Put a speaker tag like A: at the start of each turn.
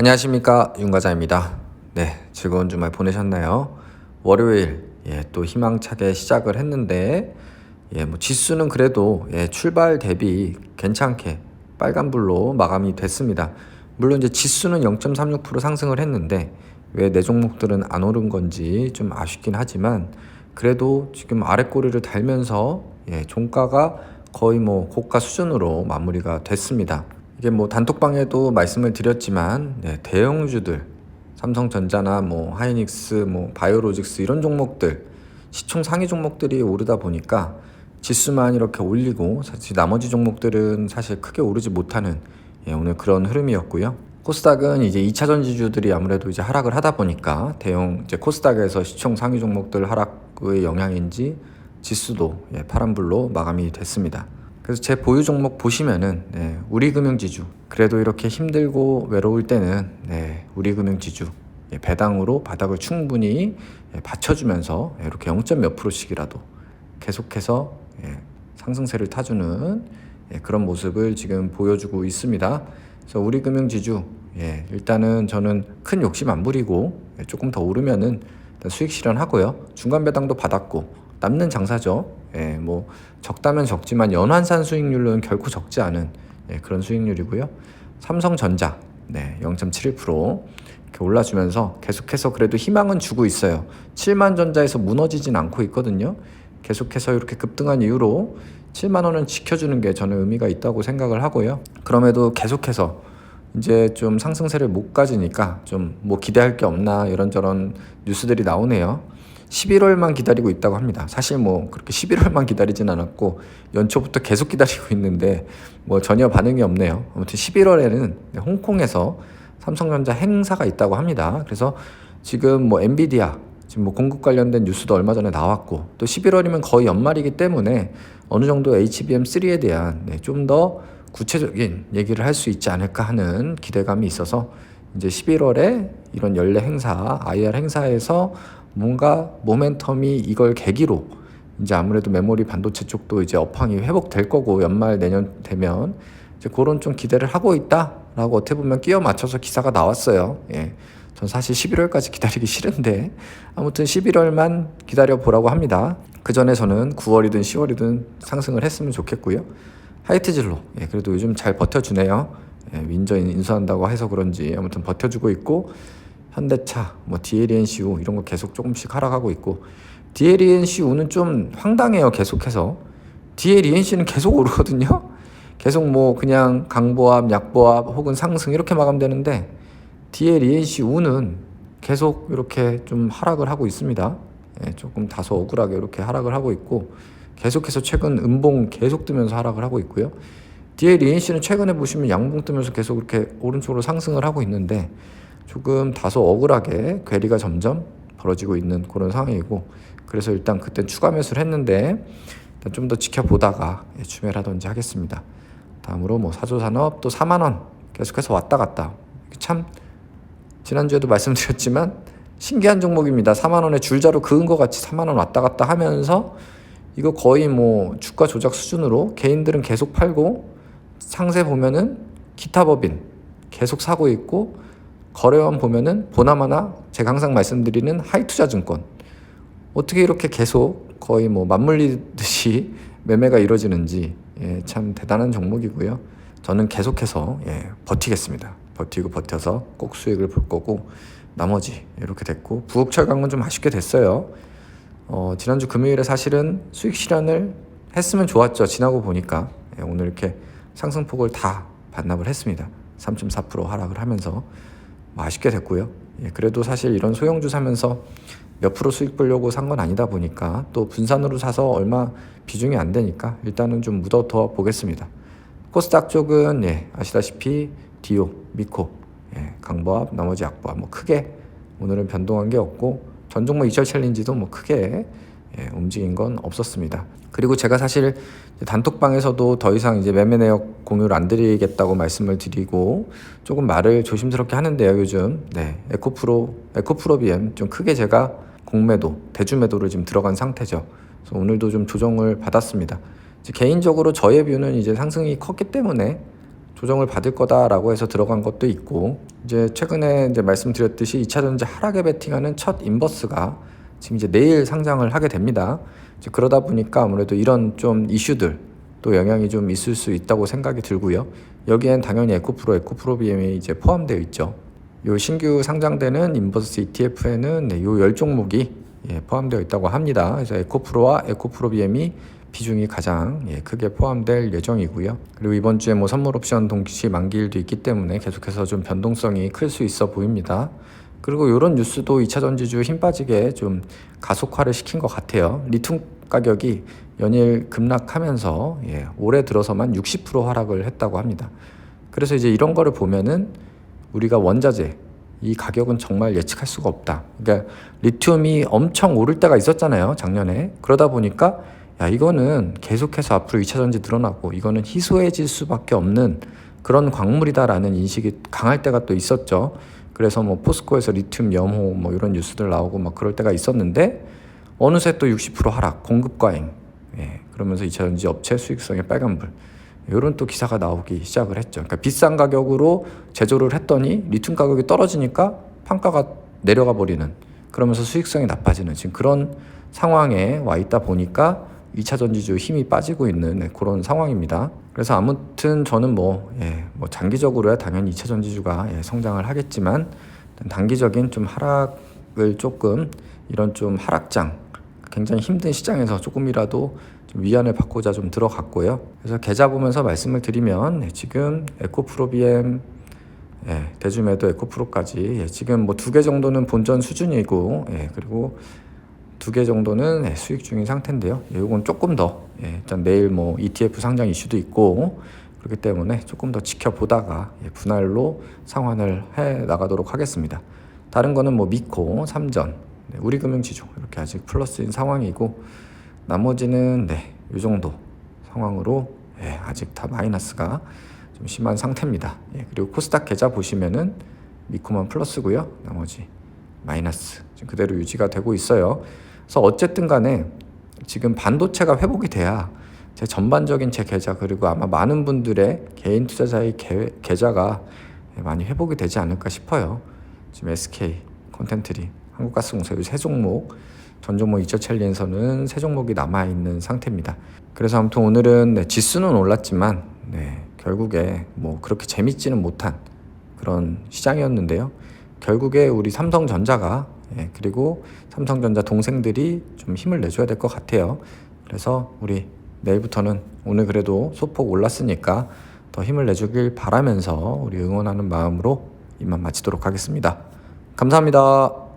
A: 안녕하십니까 윤과자입니다. 네, 즐거운 주말 보내셨나요? 월요일 예, 또 희망차게 시작을 했는데 예, 뭐 지수는 그래도 예, 출발 대비 괜찮게 빨간불로 마감이 됐습니다. 물론 이제 지수는 0.36% 상승을 했는데 왜 내 종목들은 안 오른 건지 좀 아쉽긴 하지만 그래도 지금 아래 꼬리를 달면서 예, 종가가 거의 뭐 고가 수준으로 마무리가 됐습니다. 이게 뭐 단톡방에도 말씀을 드렸지만 네, 대형주들 삼성전자나 뭐 하이닉스, 뭐 바이오로직스 이런 종목들 시총 상위 종목들이 오르다 보니까 지수만 이렇게 올리고 사실 나머지 종목들은 사실 크게 오르지 못하는 예, 오늘 그런 흐름이었고요. 코스닥은 이제 2차 전 지주들이 아무래도 이제 하락을 하다 보니까 대형 이제 코스닥에서 시총 상위 종목들 하락의 영향인지 지수도 예, 파란불로 마감이 됐습니다. 그래서 제 보유 종목 보시면은 네, 우리금융지주 그래도 이렇게 힘들고 외로울 때는 네, 우리금융지주 예, 배당으로 바닥을 충분히 예, 받쳐주면서 예, 이렇게 0. 몇 프로씩이라도 계속해서 예, 상승세를 타주는 예, 그런 모습을 지금 보여주고 있습니다. 그래서 우리금융지주 예, 일단은 저는 큰 욕심 안 부리고 예, 조금 더 오르면은 수익 실현하고요. 중간 배당도 받았고 남는 장사죠. 예, 뭐 적다면 적지만 연환산 수익률은 결코 적지 않은 예, 그런 수익률이고요. 삼성전자 네, 0.71% 이렇게 올라주면서 계속해서 그래도 희망은 주고 있어요. 7만 전자에서 무너지진 않고 있거든요. 계속해서 이렇게 급등한 이후로 7만 원은 지켜주는 게 저는 의미가 있다고 생각을 하고요. 그럼에도 계속해서 이제 좀 상승세를 못 가지니까 좀 뭐 기대할 게 없나 이런저런 뉴스들이 나오네요. 11월만 기다리고 있다고 합니다. 사실 뭐 그렇게 11월만 기다리진 않았고 연초부터 계속 기다리고 있는데 뭐 전혀 반응이 없네요. 아무튼 11월에는 홍콩에서 삼성전자 행사가 있다고 합니다. 그래서 지금 뭐 엔비디아 지금 뭐 공급 관련된 뉴스도 얼마 전에 나왔고 또 11월이면 거의 연말이기 때문에 어느 정도 HBM3에 대한 네, 좀더 구체적인 얘기를 할 수 있지 않을까 하는 기대감이 있어서 이제 11월에 이런 연례 행사, IR 행사에서 뭔가 모멘텀이 이걸 계기로 이제 아무래도 메모리 반도체 쪽도 이제 업황이 회복될 거고 연말 내년 되면 이제 그런 좀 기대를 하고 있다라고 어떻게 보면 끼워 맞춰서 기사가 나왔어요. 예. 전 사실 11월까지 기다리기 싫은데 아무튼 11월만 기다려 보라고 합니다. 그 전에 저는 9월이든 10월이든 상승을 했으면 좋겠고요. 하이트질로 예, 그래도 요즘 잘 버텨주네요. 예, 윈저 인수한다고 해서 그런지 아무튼 버텨주고 있고 현대차, 뭐 DLNCU 이런 거 계속 조금씩 하락하고 있고 DLNCU는 좀 황당해요. 계속해서 DLNC는 계속 오르거든요. 계속 뭐 그냥 강보합, 약보합 혹은 상승 이렇게 마감되는데 DLNCU는 계속 이렇게 좀 하락을 하고 있습니다. 예, 조금 다소 억울하게 이렇게 하락을 하고 있고 계속해서 최근 음봉 계속 뜨면서 하락을 하고 있고요. DLNC는 최근에 보시면 양봉 뜨면서 계속 이렇게 오른쪽으로 상승을 하고 있는데 조금 다소 억울하게 괴리가 점점 벌어지고 있는 그런 상황이고 그래서 일단 그때 추가 매수를 했는데 좀더 지켜보다가 예, 추매라든지 하겠습니다. 다음으로 뭐 사조산업 또 4만 원 계속해서 왔다 갔다 참 지난주에도 말씀드렸지만 신기한 종목입니다. 4만 원에 줄자로 그은 것 같이 4만 원 왔다 갔다 하면서 이거 거의 뭐 주가 조작 수준으로 개인들은 계속 팔고 상세 보면은 기타 법인 계속 사고 있고 거래원 보면은 보나마나 제가 항상 말씀드리는 하이투자증권 어떻게 이렇게 계속 거의 뭐 맞물리듯이 매매가 이루어지는지 예, 참 대단한 종목이고요. 저는 계속해서 예, 버티겠습니다. 버티고 버텨서 꼭 수익을 볼 거고 나머지 이렇게 됐고 부업 철강은 좀 아쉽게 됐어요. 어, 지난주 금요일에 사실은 수익 실현을 했으면 좋았죠. 지나고 보니까 예, 오늘 이렇게 상승폭을 다 반납을 했습니다. 3.4% 하락을 하면서 뭐 아쉽게 됐고요. 예, 그래도 사실 이런 소형주 사면서 몇 프로 수익 보려고 산 건 아니다 보니까 또 분산으로 사서 얼마 비중이 안 되니까 일단은 좀 묻어둬 보겠습니다. 코스닥 쪽은 예, 아시다시피 디오, 미코, 예, 강보합, 나머지 약보합 뭐 크게 오늘은 변동한 게 없고 전 종목 이철 챌린지도 뭐 크게 예, 움직인 건 없었습니다. 그리고 제가 사실 단톡방에서도 더 이상 이제 매매 내역 공유를 안 드리겠다고 말씀을 드리고 조금 말을 조심스럽게 하는데요, 요즘. 네. 에코프로, 에코프로 BM 좀 크게 제가 공매도, 대주매도를 지금 들어간 상태죠. 그래서 오늘도 좀 조정을 받았습니다. 개인적으로 저의 뷰는 이제 상승이 컸기 때문에 조정을 받을 거다라고 해서 들어간 것도 있고 이제 최근에 이제 말씀드렸듯이 2차 전지 하락에 베팅하는 첫 인버스가 지금 이제 내일 상장을 하게 됩니다. 그러다 보니까 아무래도 이런 좀 이슈들 또 영향이 좀 있을 수 있다고 생각이 들고요. 여기엔 당연히 에코프로, 에코프로 BM이 이제 포함되어 있죠. 요 신규 상장되는 인버스 ETF에는 네, 요열 종목이 예, 포함되어 있다고 합니다. 그래서 에코프로와 에코프로 BM이 비중이 가장 예, 크게 포함될 예정이고요. 그리고 이번 주에 뭐 선물 옵션 동시 만기일도 있기 때문에 계속해서 좀 변동성이 클 수 있어 보입니다. 그리고 이런 뉴스도 2차 전지주 힘 빠지게 좀 가속화를 시킨 것 같아요. 리튬 가격이 연일 급락하면서 예, 올해 들어서만 60% 하락을 했다고 합니다. 그래서 이제 이런 거를 보면은 우리가 원자재 이 가격은 정말 예측할 수가 없다. 그러니까 리튬이 엄청 오를 때가 있었잖아요, 작년에. 그러다 보니까 야 이거는 계속해서 앞으로 2차 전지 늘어나고 이거는 희소해질 수밖에 없는 그런 광물이다라는 인식이 강할 때가 또 있었죠. 그래서 뭐 포스코에서 리튬 염호 뭐 이런 뉴스들 나오고 막 그럴 때가 있었는데 어느새 또 60% 하락, 공급 과잉. 예, 그러면서 2차 전지 업체 수익성의 빨간불. 이런 또 기사가 나오기 시작을 했죠. 그러니까 비싼 가격으로 제조를 했더니 리튬 가격이 떨어지니까 판가가 내려가 버리는 그러면서 수익성이 나빠지는 지금 그런 상황에 와 있다 보니까 2차 전지주 힘이 빠지고 있는 네, 그런 상황입니다. 그래서 아무튼 저는 뭐, 예, 뭐 장기적으로야 당연히 2차 전지주가 예, 성장을 하겠지만 단기적인 좀 하락을 조금 이런 좀 하락장 굉장히 힘든 시장에서 조금이라도 좀 위안을 받고자 좀 들어갔고요. 그래서 계좌 보면서 말씀을 드리면 네, 지금 에코프로비엠 예, 대주매도 에코프로까지 예, 지금 뭐 두 개 정도는 본전 수준이고 예, 그리고 두 개 정도는 예, 수익 중인 상태인데요. 예, 이건 조금 더 예, 일단 내일 뭐 ETF 상장 이슈도 있고 그렇기 때문에 조금 더 지켜보다가 예, 분할로 상환을 해 나가도록 하겠습니다. 다른 거는 뭐 미코, 삼전, 네, 우리금융지주 이렇게 아직 플러스인 상황이고 나머지는 네, 이 정도 상황으로 예, 아직 다 마이너스가 좀 심한 상태입니다. 예, 그리고 코스닥 계좌 보시면은 미코만 플러스고요. 나머지 마이너스 지금 그대로 유지가 되고 있어요. 그래서 어쨌든 간에 지금 반도체가 회복이 돼야 제 전반적인 제 계좌 그리고 아마 많은 분들의 개인 투자자의 계, 계좌가 많이 회복이 되지 않을까 싶어요. 지금 SK, 콘텐트리, 한국가스공사 세 종목 전 종목 2차 챌린서는 세 종목이 남아 있는 상태입니다. 그래서 아무튼 오늘은 네, 지수는 올랐지만 네, 결국에 뭐 그렇게 재밌지는 못한 그런 시장이었는데요. 결국에 우리 삼성전자가 예, 그리고 삼성전자 동생들이 좀 힘을 내줘야 될 것 같아요. 그래서 우리 내일부터는 오늘 그래도 소폭 올랐으니까 더 힘을 내주길 바라면서 우리 응원하는 마음으로 이만 마치도록 하겠습니다. 감사합니다.